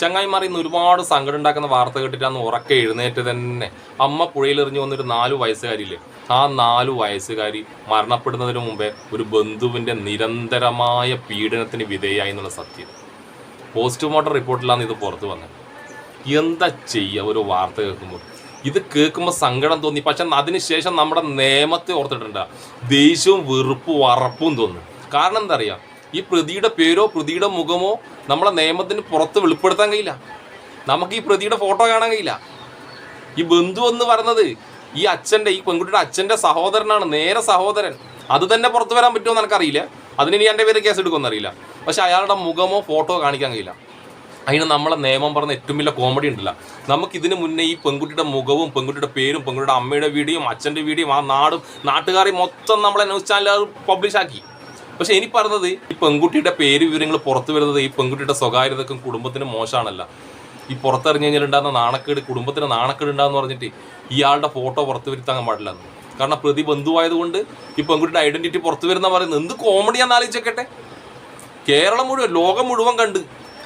ചങ്ങായിമാർ ഇന്ന് ഒരുപാട് സങ്കടം ഉണ്ടാക്കുന്ന വാർത്ത കേട്ടിട്ടാന്ന് ഉറക്കെ എഴുന്നേറ്റ് തന്നെ. അമ്മ പുഴയിലെറിഞ്ഞു വന്നൊരു നാലു വയസ്സുകാരില്ലേ ആ നാലു വയസ്സുകാരി മരണപ്പെടുന്നതിന് മുമ്പേ ഒരു ബന്ധുവിന്റെ നിരന്തരമായ പീഡനത്തിന് വിധേയായി എന്നുള്ള സത്യം. പോസ്റ്റ്മോർട്ടം റിപ്പോർട്ടിലാണ് ഇത് പുറത്തു വന്നത്. എന്താ ചെയ്യുക ഒരു വാർത്ത കേൾക്കുമ്പോൾ? ഇത് കേൾക്കുമ്പോൾ സങ്കടം തോന്നി. പക്ഷെ അതിനുശേഷം നമ്മുടെ നിയമത്തെ ഓർത്തിട്ടുണ്ട്. ദേഷ്യവും വെറുപ്പും അറപ്പും തോന്നും കാരണം എന്താ ഈ പ്രതിയുടെ പേരോ പ്രതിയുടെ മുഖമോ നമ്മളെ നിയമത്തിന് പുറത്ത് വെളിപ്പെടുത്താൻ കഴിയില്ല. നമുക്ക് ഈ പ്രതിയുടെ ഫോട്ടോ കാണാൻ കഴിയില്ല. ഈ ബന്ധു എന്ന് പറയുന്നത് ഈ അച്ഛന്റെ ഈ പെൺകുട്ടിയുടെ അച്ഛന്റെ സഹോദരനാണ് നേരെ സഹോദരൻ. അത് തന്നെ പുറത്തു വരാൻ പറ്റുമോ എന്ന് എനിക്കറിയില്ല. അതിന് ഇനി എന്റെ പേര് കേസ് എടുക്കുമെന്ന് അറിയില്ല. പക്ഷെ അയാളുടെ മുഖമോ ഫോട്ടോ കാണിക്കാൻ കഴിയില്ല. അതിന് നമ്മളെ നിയമം പറഞ്ഞ ഏറ്റവും വലിയ കോമഡി ഉണ്ടല്ല. നമുക്ക് ഇതിനു മുന്നേ ഈ പെൺകുട്ടിയുടെ മുഖവും പെൺകുട്ടിയുടെ പേരും പെൺകുട്ടിയുടെ അമ്മയുടെ വീഡിയോയും അച്ഛന്റെ വീഡിയോയും ആ നാടും നാട്ടുകാരെയും മൊത്തം നമ്മളെ ന്യൂസ് ചാനലുകാർ പബ്ലിഷ് ആക്കി. പക്ഷെ ഇനി പറഞ്ഞത് ഈ പെൺകുട്ടിയുടെ പേര് വിവരങ്ങൾ പുറത്തു വരുന്നത് ഈ പെൺകുട്ടിയുടെ സ്വകാര്യതക്കും കുടുംബത്തിനും മോശമാണല്ല. ഈ പുറത്തിറങ്ങി ഉണ്ടാകുന്ന നാണക്കേട് കുടുംബത്തിന് നാണക്കേട് ഉണ്ടാകുന്ന പറഞ്ഞിട്ട് ഇയാളുടെ ഫോട്ടോ പുറത്തു വരുത്താൻ പാടില്ല. കാരണം പ്രതി ബന്ധുവായതുകൊണ്ട് ഈ പെൺകുട്ടിയുടെ ഐഡന്റിറ്റി പുറത്തു വരുന്ന പറയുന്നത് എന്ത് കോമഡിയാന്ന് ആലോചിച്ചേക്കട്ടെ. കേരളം മുഴുവൻ ലോകം മുഴുവൻ കണ്ട്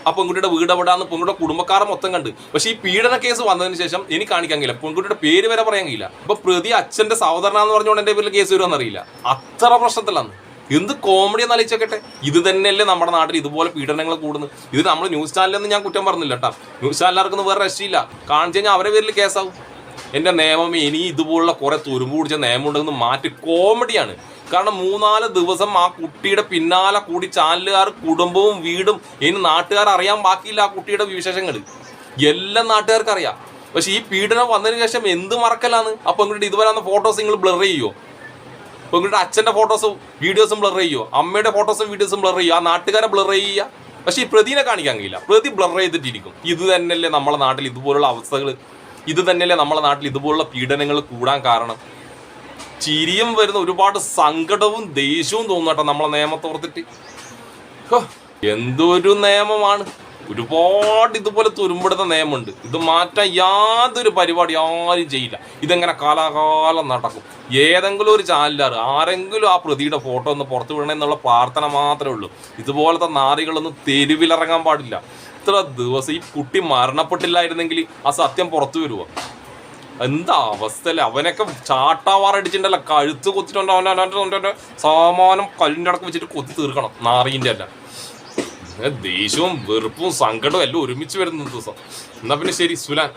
ആ പെൺകുട്ടിയുടെ വീട് എവിടാന്ന് പെൺകുട്ടിയുടെ കുടുംബക്കാരെ മൊത്തം കണ്ട്. പക്ഷെ ഈ പീഡന കേസ് വന്നതിന് ശേഷം എനിക്ക് കാണിക്കാൻ കഴിയില്ല. പെൺകുട്ടിയുടെ പേര് വരെ പറയാൻ കഴിയില്ല. അപ്പൊ പ്രതി അച്ഛന്റെ സഹോദരനാന്ന് പറഞ്ഞുകൊണ്ട് എന്റെ പേരിൽ കേസ് വരുമെന്നറിയില്ല അത്ര പ്രശ്നത്തിലാണ്. എന്ത് കോമഡി എന്ന് ആലോചിച്ചോക്കട്ടെ. ഇത് തന്നെയല്ലേ നമ്മുടെ നാട്ടിൽ ഇതുപോലെ പീഡനങ്ങൾ കൂടുന്നു ഇത് നമ്മൾ ന്യൂസ് ചാനലൊന്നും ഞാൻ കുറ്റം പറഞ്ഞില്ല കേട്ടോ. ന്യൂസ് ചാനലുകാർക്കൊന്നും വേറെ രക്ഷയില്ല. കാണിച്ചു കഴിഞ്ഞാൽ അവരെ പേരിൽ കേസാവും. എന്റെ നിയമം ഇനി ഇതുപോലുള്ള കുറെ തുരുമ്പ് പിടിച്ച നിയമം ഉണ്ടെന്ന് മാറ്റി കോമഡിയാണ് കാരണം മൂന്നാൽ ദിവസം ആ കുട്ടിയുടെ പിന്നാലെ കൂടി ചാനലുകാർ കുടുംബവും വീടും ഇനി നാട്ടുകാർ അറിയാൻ ബാക്കിയില്ല ആ കുട്ടിയുടെ വിശേഷങ്ങൾ എല്ലാം നാട്ടുകാർക്ക് അറിയാം. പക്ഷെ ഈ പീഡനം വന്നതിന് ശേഷം എന്ത് മറക്കലാണ്? പെൺകുട്ടിയുടെ ഇതുവരെ വന്ന ഫോട്ടോസ് നിങ്ങൾ ബ്ലർ ചെയ്യുമോ പെൺകുട്ടിയുടെ അച്ഛന്റെ ഫോട്ടോസും വീഡിയോസും ബ്ലർ ചെയ്യുമോ അമ്മയുടെ ഫോട്ടോസും വീഡിയോസും ബ്ലർ ചെയ്യുമോ ആ നാട്ടുകാരെ ബ്ലർ ചെയ്യുക? പക്ഷേ ഈ പ്രതിനെ കാണിക്കാൻ കഴിയില്ല. പ്രതി ബ്ലർ ചെയ്തിട്ടിരിക്കും. ഇത് തന്നെയല്ലേ നമ്മളെ നാട്ടിൽ ഇതുപോലുള്ള അവസ്ഥകൾ? ഇത് തന്നെയല്ലേ നമ്മളെ നാട്ടിൽ ഇതുപോലുള്ള പീഡനങ്ങൾ കൂടാൻ കാരണം? ചിരിയും വരുന്ന ഒരുപാട് സങ്കടവും ദേഷ്യവും തോന്നട്ടെ നമ്മളെ നിയമത്തോർത്തിട്ട് എന്തൊരു നിയമമാണ്. ഒരുപാട് ഇതുപോലെ തുരുമ്പെടുത്ത നിയമമുണ്ട്. ഇത് മാറ്റാൻ യാതൊരു പരിപാടി ആരും ചെയ്യില്ല. ഇതെങ്ങനെ കാലാകാലം നടക്കും? ഏതെങ്കിലും ഒരു ചാനലാർ ആരെങ്കിലും ആ പ്രതിയുടെ ഫോട്ടോ ഒന്ന് പുറത്തു വിടണം എന്നുള്ള പ്രാർത്ഥന മാത്രമേ ഉള്ളൂ. ഇതുപോലത്തെ നാറികളൊന്നും തെരുവിലിറങ്ങാൻ പാടില്ല. ഇത്ര ദിവസം ഈ കുട്ടി മരണപ്പെട്ടില്ലായിരുന്നെങ്കിൽ ആ സത്യം പുറത്തു വരുമോ എന്താ അവസ്ഥയല്ലേ? അവനൊക്കെ ചാട്ടാവാറടിച്ചിട്ടുണ്ടല്ലോ. കഴുത്ത് കൊത്തിട്ടുണ്ട്. അവൻ അവന്റെ സാമാനം കല്ലിന്റെ അടക്കം വെച്ചിട്ട് കൊത്തി തീർക്കണം നാറിന്റെ അല്ല ദേഷ്യവും വെറുപ്പും സങ്കടവും എല്ലാം ഒരുമിച്ച് വരുന്ന ദിവസം. എന്നാ പിന്നെ ശരി സുലാൻ.